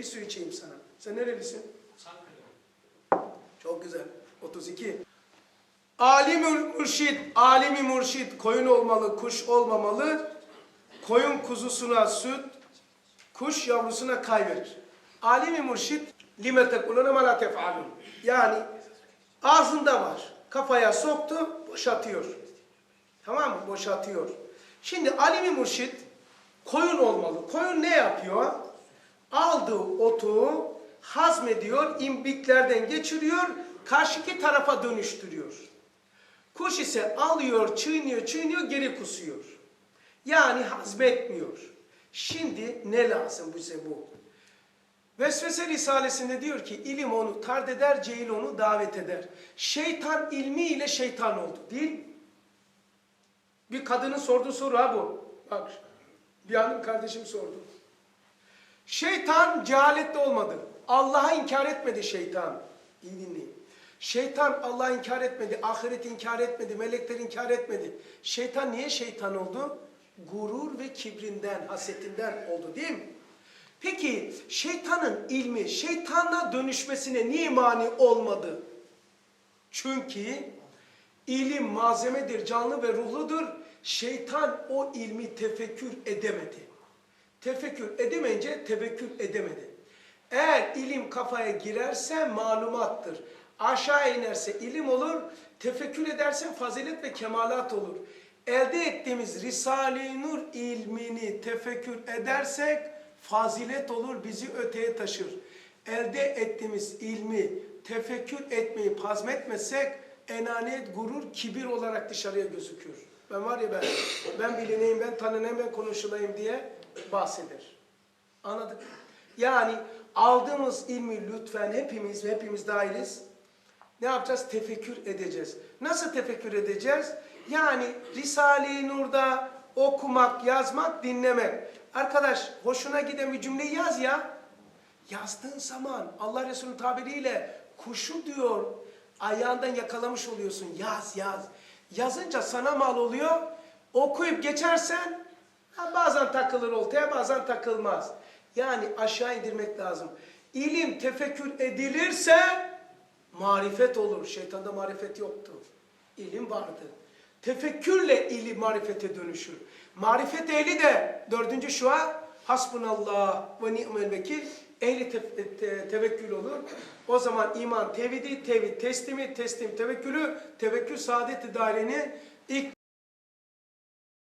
bir su içeyim sana. Sen nerelisin? Çankırı. Çok güzel. 32. Alim mürşit, alimi mürşit koyun olmalı, kuş olmamalı. Koyun kuzusuna süt, kuş yavrusuna kay verir. Alimi mürşit lime tekulune ma la. Yani ağzında var. Kafaya soktu, boşatıyor. Tamam mı? Boşatıyor. Şimdi alimi mürşit koyun olmalı. Koyun ne yapıyor? Aldığı otu hazmediyor, imbiklerden geçiriyor, karşıki tarafa dönüştürüyor. Kuş ise alıyor, çiğniyor, çiğniyor, geri kusuyor. Yani hazmetmiyor. Şimdi ne lazım bize bu? Vesvese Risalesi'nde diyor ki ilim onu tard eder, cehil onu davet eder. Şeytan ilmiyle şeytan oldu değil? Bir kadının sorduğu soru ha bu. Bak bir hanım kardeşim sordu. Şeytan cehalette olmadı. Allah'a inkar etmedi şeytan. İyi dinleyin. Şeytan Allah'ı inkar etmedi, ahireti inkar etmedi, melekleri inkar etmedi. Şeytan niye şeytan oldu? Gurur ve kibrinden, hasetinden oldu değil mi? Peki şeytanın ilmi, şeytanla dönüşmesine niye mani olmadı? Çünkü ilim malzemedir, canlı ve ruhludur. Şeytan o ilmi tefekkür edemedi. Tefekkür edemeyince tevekkül edemedi. Eğer ilim kafaya girerse malumattır. Aşağı inerse ilim olur. Tefekkür ederse fazilet ve kemalat olur. Elde ettiğimiz Risale-i Nur ilmini tefekkür edersek fazilet olur, bizi öteye taşır. Elde ettiğimiz ilmi tefekkür etmeyi hazmetmesek enaniyet, gurur, kibir olarak dışarıya gözüküyor. Ben var ya ben, ben bilineyim, ben tanınayım, ben konuşulayım diye bahseder. Anladık? Yani aldığımız ilmi lütfen hepimiz ve hepimiz dahiliz. Ne yapacağız? Tefekkür edeceğiz. Nasıl tefekkür edeceğiz? Yani Risale-i Nur'da okumak, yazmak, dinlemek. Arkadaş hoşuna giden bir cümleyi yaz ya. Yazdığın zaman Allah Resulü'nün tabiriyle kuşu diyor ayağından yakalamış oluyorsun. Yaz yaz. Yazınca sana mal oluyor. Okuyup geçersen bazen takılır oltaya bazen takılmaz. Yani aşağı indirmek lazım. İlim tefekkür edilirse marifet olur. Şeytanda marifet yoktu. İlim vardı. Tefekkürle ilim marifete dönüşür. Marifet ehli de dördüncü şua hasbunallah ve ni'mel vekil ehli te- te- tevekkül olur. O zaman iman tevhidi, tevhid teslimi, teslim tevekkülü, tevekkül saadet-i daireni ilk